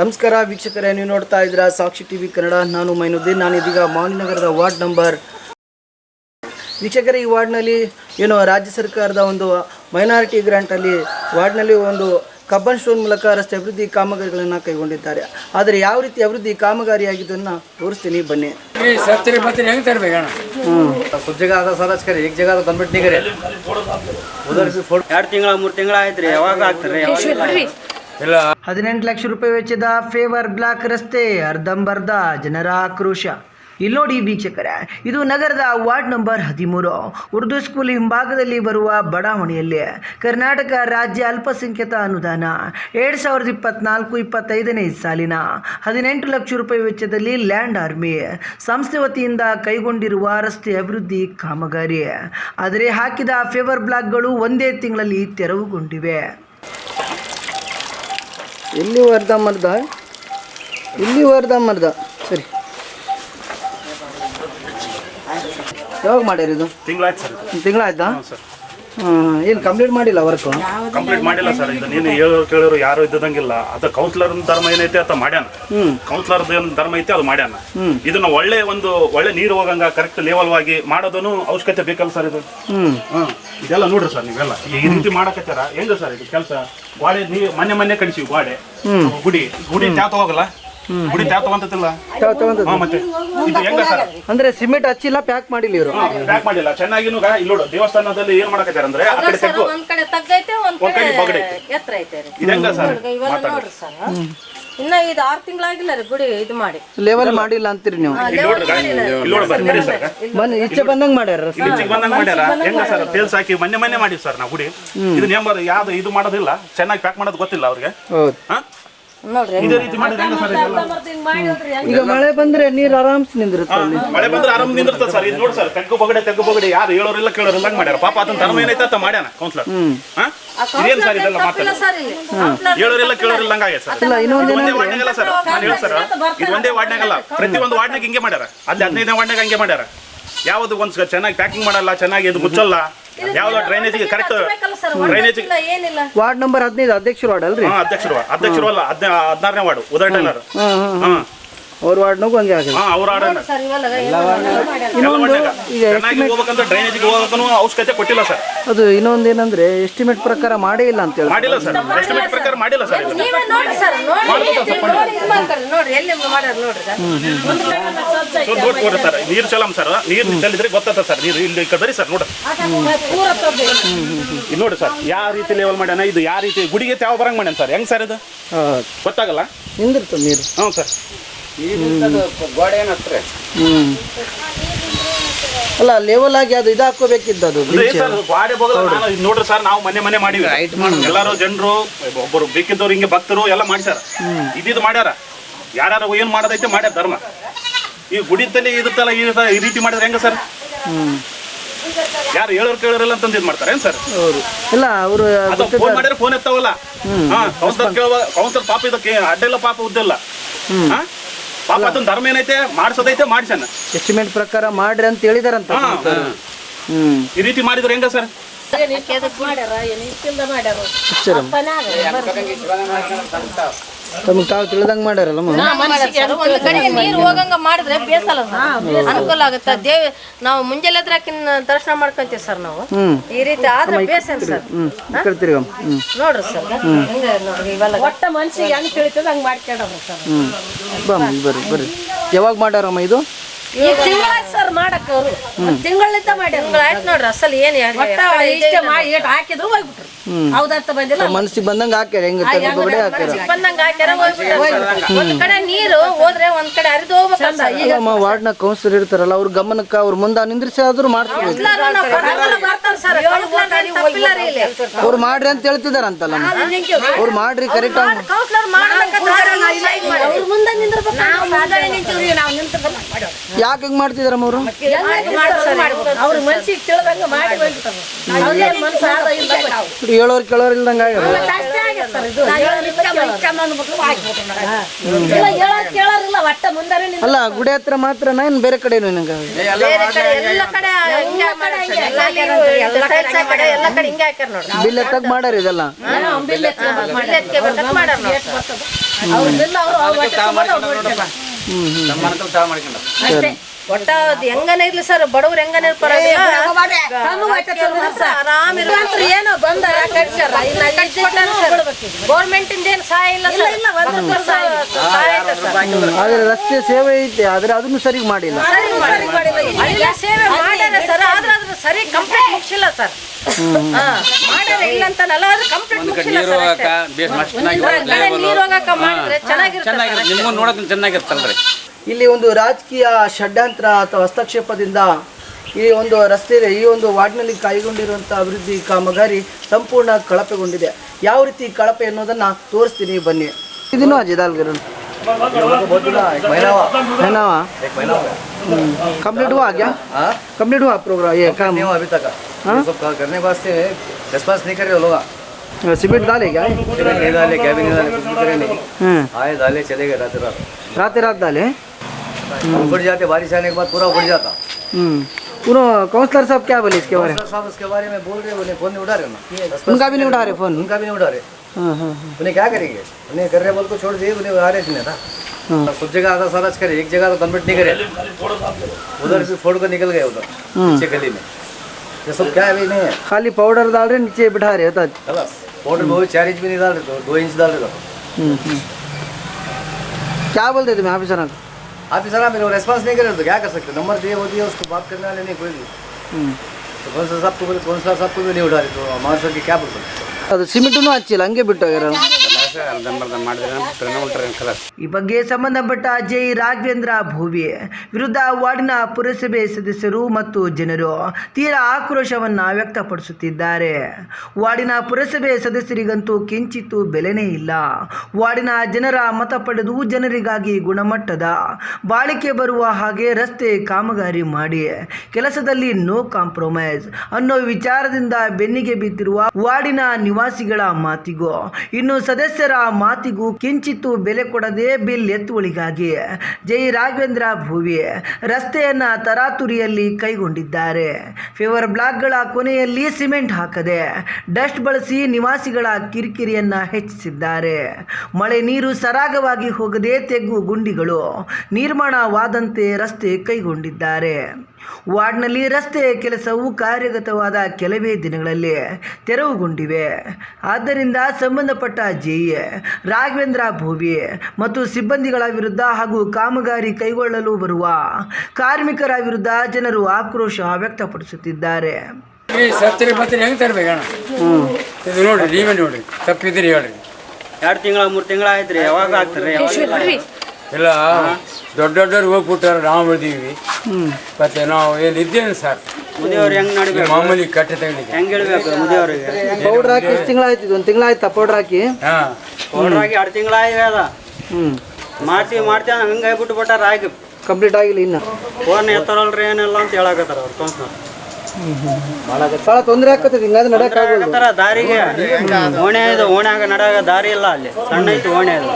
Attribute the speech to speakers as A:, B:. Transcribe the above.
A: ನಮಸ್ಕಾರ ವೀಕ್ಷಕರೇ ನೀವು ನೋಡ್ತಾ ಇದ್ದೀರಾ ಸಾಕ್ಷಿ ಟಿವಿ ಕನ್ನಡ. ನಾನು ಮೈನುದ್ದೀನ್ ನಾನು ಇದೀಗ ಮಾಲಿನಗರದ ವಾರ್ಡ್ ನಂಬರ್ ವೀಕ್ಷಕರೇ ಈ ವಾರ್ಡ್ನಲ್ಲಿ ಏನು ರಾಜ್ಯ ಸರ್ಕಾರದ ಒಂದು ಮೈನಾರಿಟಿ ಗ್ರಾಂಟಲ್ಲಿ ವಾರ್ಡ್ನಲ್ಲಿ ಒಂದು ಕಬ್ಬನ್ ಸ್ಟೋನ್ ಮೂಲಕ ರಸ್ತೆ ಅಭಿವೃದ್ಧಿ ಕಾಮಗಾರಿಗಳನ್ನು ಕೈಗೊಂಡಿದ್ದಾರೆ. ಆದರೆ ಯಾವ ರೀತಿ ಅಭಿವೃದ್ಧಿ ಕಾಮಗಾರಿಯಾಗಿದ್ದನ್ನು ತೋರಿಸ್ತೀನಿ ಬನ್ನಿ.
B: ಜಗ ಬಂದ್ಬಿಟ್ಟು
C: ಎರಡು ತಿಂಗಳ ಮೂರು ತಿಂಗಳ ಆಯ್ತು ಯಾವಾಗ ಆಗ್ತಾರೆ
A: ಹದಿನೆಂಟು ಲಕ್ಷ ರೂಪಾಯಿ ವೆಚ್ಚದ ಫೇವರ್ ಬ್ಲಾಕ್ ರಸ್ತೆ, ಅರ್ಧಂಬರ್ಧ ಜನರ ಆಕ್ರೋಶ. ಇಲ್ಲಿ ನೋಡಿ ವೀಕ್ಷಕರೇ, ಇದು ನಗರದ ವಾರ್ಡ್ ನಂಬರ್ ಹದಿಮೂರು. ಉರ್ದು ಸ್ಕೂಲ್ ಹಿಂಭಾಗದಲ್ಲಿ ಬರುವ ಬಡಾವಣೆಯಲ್ಲಿ ಕರ್ನಾಟಕ ರಾಜ್ಯ ಅಲ್ಪಸಂಖ್ಯಾತ ಅನುದಾನ ಎರಡು ಸಾವಿರದ ಇಪ್ಪತ್ನಾಲ್ಕು ಇಪ್ಪತ್ತೈದನೇ ಸಾಲಿನ ಹದಿನೆಂಟು ಲಕ್ಷ ರೂಪಾಯಿ ವೆಚ್ಚದಲ್ಲಿ ಲ್ಯಾಂಡ್ ಆರ್ಮಿ ಸಂಸ್ಥೆ ವತಿಯಿಂದ ಕೈಗೊಂಡಿರುವ ರಸ್ತೆ ಅಭಿವೃದ್ಧಿ ಕಾಮಗಾರಿ. ಆದರೆ ಹಾಕಿದ ಫೇವರ್ ಬ್ಲಾಕ್ಗಳು ಒಂದೇ ತಿಂಗಳಲ್ಲಿ ತೆರವುಗೊಂಡಿವೆ. ಇಲ್ಲಿ ಅರ್ಧಂಬರ್ಧ ಇಲ್ಲಿ ಮರ್ದ. ಸರಿ. ಯಾವಾಗ ಮಾಡ್ಯಾರ ಇದು?
D: ತಿಂಗಳಾಯ್ತು
A: ಏನು ಕಂಪ್ಲೀಟ್ ಮಾಡಿಲ್ಲ ವರ್ಕ್
D: ಕಂಪ್ಲೀಟ್ ಮಾಡಿಲ್ಲ ಸರ್ ಇದು ನೀನು ಹೇಳೋರು ಕೇಳೋರು ಯಾರು ಇದ್ದಂಗಿಲ್ಲ ಅದು ಕೌನ್ಸಿಲರ್ ಧರ್ಮ ಏನೈತೆ ಅಂತ ಮಾಡ್ಯಾನ. ಕೌನ್ಸಿಲರ್ ಧರ್ಮ ಐತೆ ಅದು ಮಾಡ್ಯಾನ. ಇದನ್ನ ಒಳ್ಳೆ ಒಂದು ಒಳ್ಳೆ ನೀರು ಹೋಗಂಗ ಕರೆಕ್ಟ್ ಲೆವೆಲ್ ಆಗಿ ಮಾಡೋದನ್ನು ಅವಶ್ಯಕತೆ ಬೇಕಲ್ಲ ಸರ್ ಇದು? ಇದೆಲ್ಲ ನೋಡ್ರಿ ಸರ್ ನೀವೆಲ್ಲ. ಈ ರೀತಿ ಮಾಡಕತ್ತಾರ? ಹೆಂಗ ಸರ್ ಇದು ಕೆಲಸ? ಗೋಡೆ ನೀ ಮನೆ ಮನೆ ಕಳಿಸಿವಿ ಗೋಡೆ ಗುಡಿ ಗುಡಿ ಜಾತ ಹೋಗಲ್ಲ? ಗುಡಿ ತ್ಯಾತ ತಗೊಂತಿಲ್ಲ ಹಾ ಮತ್ತೆ. ಇದು ಹೆಂಗ ಸರ್
A: ಅಂದರೆ ಸಿಮೆಂಟ್ ಹಚ್ಚಿಲ್ಲ ಪ್ಯಾಕ್ ಮಾಡಿಲ್ಲ ಇವರು.
D: ಪ್ಯಾಕ್ ಮಾಡಿಲ್ಲ. ಚೆನ್ನಾಗಿನೂ ಇಲ್ಲಿ ನೋಡು ದೇವಸ್ಥಾನದಲ್ಲಿ ಏನ್ ಮಾಡಕತ್ತಾರೆ ಅಂದ್ರೆ ಆ ಕಡೆ ತೆಗ್ಗು.
E: ಒಂದ್ ಕಡೆ ತಗ್ಗೈತೆ ಒಂದ್
D: ಕಡೆ ಬಗಡೆ.
E: ಎತ್ತರ ಐತೆ ರೀ.
D: ಇದು ಹೆಂಗ ಸರ್
E: ನೋಡ್ರಿ ಸರ್ ಇನ್ನ ಇದು ಆರ್ ತಿಂಗಳಾಗಿಲ್ಲ ರೀ ಗುಡಿ ಇದು ಮಾಡಿ.
A: ಲೆವೆಲ್ ಮಾಡಿಲ್ಲ ಅಂತೀರಿ ನೀವು. ಬನ್ನಿ ಇಚ್ಛೆ ಬಂದಂಗ್ ಮಾಡ್ಯಾರ ರಸ್ತೆ
D: ಬಂದಂಗ್ ಮಾಡ್ಯಾರ? ಹೆಂಗ ಸರ್ ಟೇಲ್ಸ್ ಹಾಕಿ ಮೊನ್ನೆ ಮೊನ್ನೆ ಮಾಡಿವಿ ಸರ್ ನಾವು ಗುಡಿ. ಇದು ನೇಂಬರ್ ಯಾವ್ದು ಇದು ಮಾಡೋದಿಲ್ಲ. ಚೆನ್ನಾಗಿ ಪ್ಯಾಕ್ ಮಾಡೋದು ಗೊತ್ತಿಲ್ಲ ಅವ್ರಿಗೆ.
A: ಹೌದು.
D: ಹಾ?
E: ನೋಡ್ರಿ.
D: ಇದೇ ರೀತಿ ಮಾಡಿದ್ರೆ ಹೆಂಗ ಸರ್ ಇದೆಲ್ಲ?
A: ಈಗ ಮಳೆ ಬಂದ್ರೆ ನೀರ್ ಆರಾಮ್ಸ್ ನಿಂದಿರುತ್ತೆ ಅಲ್ಲಿ.
D: ಮಳೆ ಬಂದ್ರೆ ಆರಾಮ್ ನಿಂದಿರುತ್ತೆ ಸರ್. ಇದು ನೋಡಿ ಸರ್ ತೆಗ್ಗು ಬಗಡೆ ತೆಗ್ಗು ಬಗಡೆ ಯಾರು ಹೇಳೋರಿಲ್ಲ ಕೇಳೋರಿಲ್ಲ ಹಂಗ್ ಮಾಡ್ಯಾರ. ಪಾಪ ಅದನ್ನ ತನ್ನ ಏನೈತೆ ಅಂತ ಮಾಡ್ಯಾನ ಕೌನ್ಸಿಲರ್ ಹಾ? ಇದೇನ್ ಸರ್ ಇದೆಲ್ಲ ಮಾತಾಡ ಹೇಳೋರಿಲ್ಲ ಕೇಳೋರಿಲ್ಲ ಹಂಗಾಗ್ಯದ ಸರ್.
A: ಇಲ್ಲ ಇನ್ನೊಂದು
D: ಒಂದೇ ವಾರ್ಡ್ನಾಗಲ್ಲ ಸರ್. ನಾನು ಹೇಳಿ ಸರ್. ಇದು ಒಂದೇ ವಾರ್ಡ್ನಾಗಲ್ಲ ಪ್ರತಿ ಒಂದು ವಾರ್ಡ್ನಾಗ ಹಿಂಗೆ ಮಾಡ್ಯಾರ. ಅಲ್ಲಿ ಹದಿನೈದನೇ ವಾರ್ಡ್ನಾಗ ಹಂಗೆ ಮಾಡ್ಯಾರ. ಯಾವ್ದು ಒಂದು ಚೆನ್ನಾಗಿ ಪ್ಯಾಕಿಂಗ್ ಮಾಡಲ್ಲ ಚೆನ್ನಾಗಿ ಇದು ಮುಚ್ಚಲ್ಲ. ಯಾವ್ದೋ ಡ್ರೈನೇಜ್ ಕರೆಕ್ಟ್ ಡ್ರೈನೇಜ್
E: ಇಲ್ಲ ಏನಿಲ್ಲ.
A: ವಾರ್ಡ್ ನಂಬರ್ ಹದಿನೈದು ಅಧ್ಯಕ್ಷರು ವಾರ್ಡ್ ಅಲ್ರಿ?
D: ಹಾ ಅಧ್ಯಕ್ಷರು ಅಧ್ಯಕ್ಷರು ಅಲ್ಲ ಹದಿನ ಹದಿನಾರನೇ ವಾರ್ಡ್ ಉದಯ ಟೈಲರ್.
A: ಹಾ ಅವ್ರ ವಾರ್ಡ್ನಾಗೂ ಹಂಗೆ ಆಗಿದೆ.
D: ಹಾ ಅವ್ರ ಆಡ
E: ಸರ್ ಇವೆಲ್ಲ
D: ಚೆನ್ನಾಗಿ ಹೋಗ್ಬೇಕಂದ್ರೆ ಡ್ರೈನೇಜಿಗೆ ಹೋಗೋದಕ್ಕೂ ಅವಶ್ಯಕತೆ ಕೊಟ್ಟಿಲ್ಲ ಸರ್.
A: ಅದು ಇನ್ನೊಂದು ಏನಂದ್ರೆ ಎಸ್ಟಿಮೇಟ್ ಪ್ರಕಾರ ಮಾಡೇ ಇಲ್ಲ ಅಂತ ಹೇಳಿ
D: ಮಾಡಿಲ್ಲ ಸರ್. ಎಸ್ಟಿಮೇಟ್ ಪ್ರಕಾರ ಮಾಡಿಲ್ಲ ಸರ್. ಇದು
E: ನೀವೇ ನೋಡ್ರಿ ಸರ್ ನೋಡಿ. ನೋಡಿ ಇದು ಮಾಡ್ತಾರೆ. ನೋಡ್ರಿ ಎಲ್ಲಿ ಮಾಡ್ಯಾರ ನೋಡ್ರಿ ಸರ್.
D: ಸೊ ನೋಡಿ ನೋಡ್ರಿ ಸರ್. ನೀರು ಚಲಮ್ ಸರ್ ನೀರು ಚೆಲ್ಲಿದ್ರೆ ಗೊತ್ತಾಗ್ತದೆ ಸರ್. ನೀರು ಇಲ್ಲಿ ಬರೀ ಸರ್ ನೋಡ್ರಿ ಇಲ್ಲಿ ನೋಡಿ ಸರ್ ಯಾವ ರೀತಿ ಲೆವೆಲ್ ಮಾಡ್ಯಾನ ಇದು ಯಾವ ರೀತಿ ಗುಡಿಗೆ ಯಾವ ಬರಂಗ್ ಮಾಡ್ಯಾನ ಸರ್? ಹೆಂಗ್ ಸರ್ ಇದು?
A: ಹೌದು
D: ಗೊತ್ತಾಗಲ್ಲ?
A: ನಿಂದಿರ್ತದೆ ನೀರು.
D: ಹ್ಞೂ ಸರ್.
B: ಗೋಡೆ ಏನತ್ರ?
A: ಹ್ಞೂ ಅಲ್ಲ ಲೆವೆಲ್ ಆಗಿ ಅದು ಇದು ಹಾಕೋಬೇಕಿದ್ದು ಅದು
D: ಸರ್ ಗಾಡಿ ಹೋಗಲ್ಲ ನಾನು ಇದು ನೋಡ್ರಿ ಸರ್ ನಾವು ಮನೆ ಮನೆ ಮಾಡಿವಿ. ಎಲ್ಲರೂ ಜನರು ಒಬ್ಬರು ಬೇಕಿದ್ದವ್ರು ಹಿಂಗೆ ಭಕ್ತರು ಎಲ್ಲ ಮಾಡಿಸ್ಯಾರ ಇದಿದು ಮಾಡ್ಯಾರ. ಯಾರ್ಯಾರು ಏನು ಮಾಡೋದೈತೆ ಮಾಡ್ಯಾರ ಧರ್ಮ. ಈ ಗುಡಿ ತಲೆ ಇರುತ್ತಲ್ಲ ಈ ಈ ರೀತಿ ಮಾಡಿದ್ರೆ ಹೆಂಗ ಸರ್? ಯಾರು ಹೇಳೋರು ಕೇಳೋರಲ್ಲ ಅಂತಂದು ಇದು ಮಾಡ್ತಾರೆ ಏನ್ ಸರ್?
A: ಇಲ್ಲ ಅವರು
D: ಫೋನ್ ಮಾಡಿದ್ರೆ ಫೋನ್ ಎತ್ತಾವಲ್ಲ. ಹಾ ಕೌನ್ಸರ್ ಕೇಳುವ ಕೌನ್ಸರ್ ಪಾಪ ಇದಕ್ಕೆ ಅಡ್ಡೆಲ್ಲ ಪಾಪ ಉದ್ದಿಲ್ಲ. ಹಾ? ಪಾಪ ಅದನ್ನ ಧರ್ಮ ಏನೈತೆ? ಮಾಡಿಸೋದೈತೆ ಮಾಡಿಸಣ್ಣ
A: ಎಸ್ಟಿಮೇಟ್ ಪ್ರಕಾರ ಮಾಡ್ರಿ ಅಂತ ಹೇಳಿದಾರಂತ ಹ್ಮ್.
D: ಈ ರೀತಿ ಮಾಡಿದ್ರೆ ಹೆಂಗ ಸರ್?
E: ಮಾಡ್ಯಾರ ಏನು ಇಷ್ಟಿಂದ ಮಾಡ್ಯಾರ?
A: ತಮಗೆ ತಾವು ತಿಳಿದಂಗೆ ಮಾಡ್ಯಾರಲ್ಲ ಮ
E: ಒಂದು ಕಡೆಗೆ ನೀರು ಹೋಗಂಗ ಮಾಡಿದ್ರೆ ಬೇಸಲ್ಲ ಅನುಕೂಲ ಆಗುತ್ತೆ. ದೇವ್ ನಾವು ಮುಂಜಾನೆ ಎದ್ರ ದರ್ಶನ ಮಾಡ್ಕೊಂತೀವಿ ಸರ್ ನಾವು. ಈ ರೀತಿ ಆದ್ರೆ ಬೇಸನ್ ಸರ್?
A: ಹ್ಞೂ ತಿರ್ಗಮ್ಮ. ಹ್ಞೂ
E: ನೋಡ್ರಿ ಸರ್. ಹಿಂಗೆ ನೋಡ್ರಿ ಇವೆಲ್ಲ.
F: ಒಟ್ಟ ಮನ್ಸಿಗೆ ಹೆಂಗ್ ತಿಳಿತದ ಹಂಗ್ ಮಾಡ್ಕೊಂಡ್ರಿ ಸರ್.
A: ಹ್ಞೂ ಬರ್ರಿ ಬರ್ರಿ. ಯಾವಾಗ ಮಾಡ್ಯಾರಮ್ಮ ಇದು?
F: ಈ ತಿಂಗಳಾಯ್ತು ಸರ್ ಮಾಡಕ್ ಅವರು. ತಿಂಗಳಿಂದ ಮಾಡಿ
E: ತಿಂಗಳು ಆಯ್ತು ನೋಡ್ರಿ ಅಸಲ್ ಏನ್
F: ಒಟ್ಟ ಇಷ್ಟೇ ಮಾಡಿ ಏಟ್ ಹಾಕಿದ್ರು ಹೋಗ್ಬಿಟ್ರು. ಹೌದಂತ ಬಂದಿಲ್ಲ.
A: ಮನಸ್ಸಿಗೆ ಬಂದಂಗ ಹಾಕ್ಯಾರ ಹೆಂಗ ತೆಗೆದು ಹಾಕ್ಯಾರ.
E: ಬಂದಂಗ ಹಾಕ್ಯಾರ ಹೋಗ್ಬಿಟ್ಟಾರ ಒಂದ್ ಕಡೆ ನೀರು ಹೋದ್ರೆ ಒಂದ್ ಕಡೆ ಹರಿದು ಹೋಗ್ಬೇಕಲ್ಲ ಸರ್
A: ಅಮ್ಮ ವಾರ್ಡ್ನ ಕೌನ್ಸಿಲರ್ ಇರ್ತಾರಲ್ಲ ಅವ್ರ ಗಮನಕ್ಕೆ ಅವ್ರ ಮುಂದೆ ನಿಂದ್ರಿಸಿ ಆದ್ರೂ
E: ಇಲ್ಲಿ.
A: ಅವ್ರು ಮಾಡ್ರಿ ಅಂತ ಹೇಳ್ತಿದಾರಂತಲ್ಲ ಅವ್ರು ಮಾಡ್ರಿ ಕರೆಕ್ಟ್
E: ಕೌನ್ಸಿಲರ್
F: ಅವ್ರ ಮುಂದೆ ನಿಂದಿರ್ಬೇಕು.
A: ಯಾಕೆ ಹಿಂಗ್ ಮಾಡ್ತಿದಾರ ಅವರು?
F: ಅವ್ರ ಮನ್ಸಿಗೆ ತಿಳಿದಂಗ ಮಾಡಿ.
A: ಹೇಳೋರು ಕೇಳೋರು ಇಲ್ದಂಗೆ ಅಲ್ಲ ಗುಡಿ ಹತ್ರ ಮಾತ್ರ ನಾನ್ ಬೇರೆ
E: ಕಡೆ ನೋಡ್ರಿ.
A: ಬಿಲ್ ಎತ್ತಕ್ ಮಾಡ್ಯಾರ ಇದೆಲ್ಲ?
F: ಬಿಲ್ ಅವರು ಬಿಲ್ ಅವ್ರು
E: ಒಟ್ಟ ಅದು ಹೆಂಗನೇ ಇರ್ಲಿ ಸರ್ ಬಡವ್ರು ಹೆಂಗನೇ. ಆರಾಮ್
F: ಇಲ್ಲಾಂದ್ರೆ ಏನೋ ಬಂದ ಕಟ್ಸ್ಯಾರ.
E: ಗೌರ್ಮೆಂಟ್ ಇಂದ ಏನು ಸಹಾಯ ಇಲ್ಲ ಸರ್
F: ಇಲ್ಲ, ಒಂದು ಸಹಾಯ ಇಲ್ಲ.
E: ಸರ್.
A: ಆದ್ರೆ ರಸ್ತೆ ಸೇವೆ ಐತೆ ಆದ್ರೆ ಅದನ್ನು
F: ಸರಿ ಮಾಡಿಲ್ಲ.
E: ಅಲ್ಲ ಸೇವೆ ಮಾಡ್ಯಾರ ಸರ್ ಆದ್ರೆ ಅದ್ರ ಸರಿ ಕಂಪ್ಲೀಟ್ ಮುಗಿಸಿಲ್ಲ ಸರ್ ಹಾ ಮಾಡ್ಯಾರ ಇಲ್ಲ ಅಂತನಲ್ಲ ಆದ್ರೆ ಕಂಪ್ಲೀಟ್ ಮುಗಿಸಿಲ್ಲ ಸರ್ ನೀರು ಹೋಗಕ್ಕ ಮಾಡಿದ್ರೆ ಚೆನ್ನಾಗಿರುತ್ತೆ
G: ನಿಮ್ಗೂ ನೋಡೋಕೆ ಚೆನ್ನಾಗಿರುತ್ತಲ್ರಿ
A: ಇಲ್ಲಿ ಒಂದು ರಾಜಕೀಯ ಷಡ್ಯಂತ್ರ ಅಥವಾ ಹಸ್ತಕ್ಷೇಪದಿಂದ ಈ ಒಂದು ರಸ್ತೆ ಈ ಒಂದು ವಾರ್ಡ್ನಲ್ಲಿ ಕೈಗೊಂಡಿರುವಂಥ ಅಭಿವೃದ್ಧಿ ಕಾಮಗಾರಿ ಸಂಪೂರ್ಣ ಕಳಪೆಗೊಂಡಿದೆ ಯಾವ ರೀತಿ ಕಳಪೆ ಅನ್ನೋದನ್ನ ತೋರಿಸ್ತೀನಿ ಬನ್ನಿ ಇದನ್ನು ಅಜಿದಾಲ್ಗಿರೋ
B: बहुत बोला एक महीना हुआ
A: ಏನಾವ
B: एक महीना हो गया
A: कंप्लीट हुआ क्या
B: हाँ
A: कंप्लीट हुआ प्रोग्राम ये काम
B: नहीं हुआ अभी तक ये सब का- करने के वास्ते रेस्पॉन्स नहीं करे वो लोग
A: सीमेंट डाले क्या
B: सिमेंट नहीं डाले कैबिन नहीं डाले कुछ भी करे नहीं
A: हम्म
B: आए डाले चले गए रात रात
A: रात रात डाले
B: उगड़ जाते बारिश आने के बाद पूरा उगड़ जाता।
A: हम्म। पूरा काउंसलर साहब क्या बोले इसके बारे में?
B: साहब उसके बारे में बोल रहे उन्हें फ़ोन नहीं उठा रहे ना।
A: उनका भी नहीं उठा रहे फ़ोन?
B: उनका भी नहीं उठा रहे।
A: हाँ हाँ
B: उन्हें क्या करेंगे? उन्हें कर रहे बोल को छोड़ दिए उन्हें आ रहे थे
A: हाँ।
B: सब जगह आधा करे एक जगह तो कन्वर्ट नहीं करे। उधर से फोड़ कर निकल गए उधर
A: हम्म।
B: नीचे गली में। ये सब क्या है अभी नहीं है?
A: खाली पाउडर डाल रहे नीचे बिठा रहे होता
B: पाउडर बहुत चार इंच भी नहीं डाल रहे दो इंच डाल रहे थे
A: हम्म, हम्म। क्या बोलते थे मैं ऑफिसर
B: आप सर आप रेस्पॉन्स नहीं कर रहे तो क्या कर सकते नंबर दिए वो दिए उसको बात करने वाले नहीं कोई भी तो कौन सा साहब को बोले कौन सा साहब को भी नहीं उठा रहे तो हमारे सर की क्या बोल सकते
A: ಅದು ಸಿಮೆಂಟನ್ನು ಹಚ್ಚಿಲ್ಲ ಹಂಗೆ ಬಿಟ್ಟು ಹೋಗ್ಯಾರ ಈ ಬಗ್ಗೆ ಸಂಬಂಧಪಟ್ಟ ಜೈ ರಾಘವೇಂದ್ರ ಭೂವಿ ವಿರುದ್ಧ ವಾರ್ಡಿನ ಪುರಸಭೆ ಸದಸ್ಯರು ಮತ್ತು ಜನರು ತೀರಾ ಆಕ್ರೋಶವನ್ನ ವ್ಯಕ್ತಪಡಿಸುತ್ತಿದ್ದಾರೆ. ವಾರ್ಡಿನ ಪುರಸಭೆ ಸದಸ್ಯರಿಗಂತೂ ಕಿಂಚಿತ್ತು ಬೆಲೆನೇ ಇಲ್ಲ. ವಾರ್ಡಿನ ಜನರ ಮತ ಪಡೆದು ಜನರಿಗಾಗಿ ಗುಣಮಟ್ಟದ ಬಾಳಿಕೆ ಬರುವ ಹಾಗೆ ರಸ್ತೆ ಕಾಮಗಾರಿ ಮಾಡಿ ಕೆಲಸದಲ್ಲಿ ನೋ ಕಾಂಪ್ರಮೈಸ್ ಅನ್ನೋ ವಿಚಾರದಿಂದ ಬೆನ್ನಿಗೆ ಬಿದ್ದಿರುವ ವಾರ್ಡಿನ ನಿವಾಸಿಗಳ ಮಾತಿಗೂ ಇನ್ನು ಸದಸ್ಯರ ಮಾತಿಗೂ ಕಿಂಚಿತ್ತು ಬೆಲೆ ಕೊಡದೆ ಬಿಲ್ ಎತ್ತುವಳಿಗಾಗಿ. ಜೈ ರಾಘವೇಂದ್ರ ಭೂವಿ. ರಸ್ತೆಯನ್ನ ತರಾತುರಿಯಲ್ಲಿ ಕೈಗೊಂಡಿದ್ದಾರೆ. ಫೇವರ್ ಬ್ಲಾಕ್ಗಳ ಕೊನೆಯಲ್ಲಿ ಸಿಮೆಂಟ್ ಹಾಕದೆ ಡಸ್ಟ್ ಬಳಸಿ ನಿವಾಸಿಗಳ ಕಿರಿಕಿರಿಯನ್ನ ಹೆಚ್ಚಿಸಿದ್ದಾರೆ. ಮಳೆ ನೀರು ಸರಾಗವಾಗಿ ಹೋಗದೆ ತೆಗ್ಗು ಗುಂಡಿಗಳು ನಿರ್ಮಾಣವಾದಂತೆ ರಸ್ತೆ ಕೈಗೊಂಡಿದ್ದಾರೆ. ವಾರ್ಡ್ನಲ್ಲಿ ರಸ್ತೆ ಕೆಲಸವು ಕಾರ್ಯಗತವಾದ ಕೆಲವೇ ದಿನಗಳಲ್ಲಿ ತೆರವುಗೊಂಡಿವೆ. ಆದ್ದರಿಂದ ಸಂಬಂಧಪಟ್ಟ ಜೆಇ ರಾಘವೇಂದ್ರ ಭೋವಿ ಮತ್ತು ಸಿಬ್ಬಂದಿಗಳ ವಿರುದ್ಧ ಹಾಗೂ ಕಾಮಗಾರಿ ಕೈಗೊಳ್ಳಲು ಬರುವ ಕಾರ್ಮಿಕರ ವಿರುದ್ಧ ಜನರು ಆಕ್ರೋಶ ವ್ಯಕ್ತಪಡಿಸುತ್ತಿದ್ದಾರೆ.
G: ಈ ಸತ್ತರಿ ಬತ್ತರಿ ಹೆಂಗೆ ತರ್ಬೇಕಣ್ಣ ಇದು ನೋಡ್ರಿ ನೀವೇ ನೋಡ್ರಿ ತಪ್ಪಿದ್ರಿ ಹೇಳ್ರಿ
C: ಎರಡು ತಿಂಗಳ ಮೂರು ತಿಂಗಳ ಆಯ್ತು ರೀ ಯಾವಾಗ ಆಗ್ತಾರೆ
G: ಇಲ್ಲ ದೊಡ್ಡ ದೊಡ್ಡವ್ರು ಹೋಗ್ಬಿಟ್ಟಾರ ನಾವು ಉಳಿದೀವಿ ಮತ್ತೆ ನಾವು ಏನು ಇದ್ದೇನೆ ಸರ್?
C: ಮುದಿಯವ್ರು ಹೆಂಗ್ ನಡಿಬೇಕು?
G: ಮಾಮೂಲಿ ಕಟ್ಟೆ ತಗೊಂಡಿದ್ದೆ
C: ಹೆಂಗ್ ಹೇಳ್ಬೇಕು ಮುದಿಯವ್ರಿಗೆ?
A: ಪೌಡ್ರ್ ಹಾಕಿ ಎಷ್ಟು ತಿಂಗಳಾಯ್ತು ಇದು? ಒಂದು ತಿಂಗಳಾಯ್ತಾ ಪೌಡ್ರ್ ಹಾಕಿ?
G: ಪೌಡ್ರ್
C: ಹಾಕಿ ಎರಡು ತಿಂಗಳ ಆಗಿದೆ ಅದ
A: ಹ್ಞೂ
C: ಮಾಡ್ತೀವಿ ಮಾಡ್ತೀವಿ ಹಂಗೆ ಆಗ್ಬಿಟ್ಟು ಬಿಟ್ಟಾರ ಆಗಿ
A: ಕಂಪ್ಲೀಟ್ ಆಗಿಲ್ಲ ಇನ್ನು.
C: ಫೋನ್ ಎತ್ತಾರಲ್ರಿ ಏನಿಲ್ಲ ಅಂತ ಹೇಳಕತ್ತಾರ ಅವ್ರು ಕೌನ್ಸ್ಲರ್
A: ಭಾಳ ತೊಂದರೆ ಆಗ್ತದೆ ಹಿಂಗಾದ್ರೆ ನಡೆಯೋಕ್ಕಾಗಲ್ಲ
C: ಹೇಳಕತ್ತಾರ ದಾರಿಗೆ? ಓಣೆ ಇದೆ ಓಣ್ಯಾಗ ನಡಾಗ ದಾರಿ ಇಲ್ಲ ಅಲ್ಲಿ. ಸಣ್ಣ ಐತಿ ಓಣೆ ಅದು